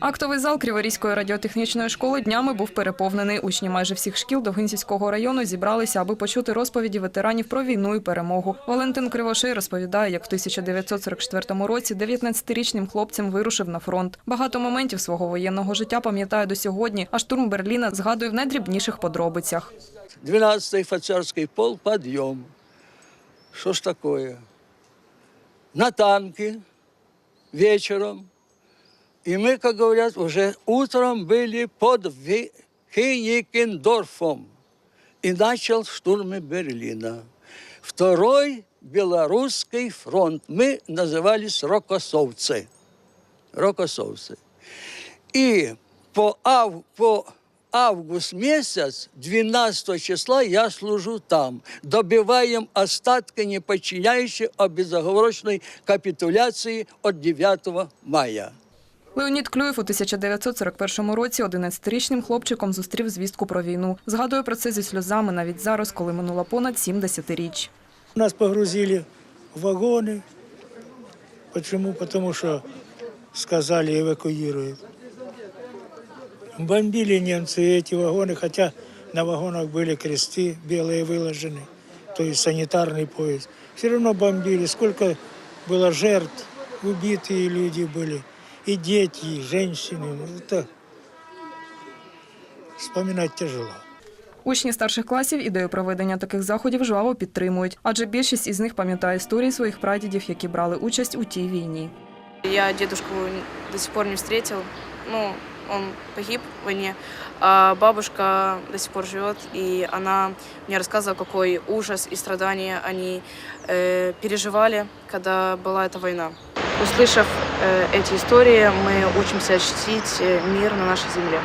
Актовий зал Криворізької радіотехнічної школи днями був переповнений. Учні майже всіх шкіл Довгинцівського району зібралися, аби почути розповіді ветеранів про війну і перемогу. Валентин Кривошей розповідає, як в 1944 році 19-річним хлопцем вирушив на фронт. Багато моментів свого воєнного життя пам'ятає до сьогодні, а штурм Берліна згадує в найдрібніших подробицях. 12-й офицерский пол, подъем. Что ж такое? На танке вечером. И мы, как говорят, уже утром были под Хейникендорфом. И начал штурм Берлина. Второй Белорусский фронт. Мы назывались рокоссовцы. Рокоссовцы. И по, ав, по август месяц, 12 числа, я служу там. Добиваем остатки, не подчиняющие о безоговорочной капитуляции от 9 мая. Леонід Клюєв у 1941 році 11-річним хлопчиком зустрів звістку про війну. Згадує про це зі сльозами навіть зараз, коли минуло понад 70 річ. Нас погрузили в вагоны. Почему? Потому что сказали эвакуируют. Бомбили немцы эти вагоны, хотя на вагонах были кресты белые выложены, то есть санитарный поезд. Все равно бомбили. Сколько было жертв, убитые люди были, и дети, и женщины. Ну, Это вспоминать тяжело. Учні старших класів ідею проведення таких заходів жваво підтримують, адже більшість із них пам'ятає історії своїх прадідів, які брали участь у тій війні. Я дедушку до сих пор не встретил. Ну, он погиб в войне. А бабушка до сих пор живет, и она мне рассказывала, какой ужас и страдания они э, переживали, когда была эта война. Услышав э, эти истории, мы учимся чтить э, мир на нашей земле.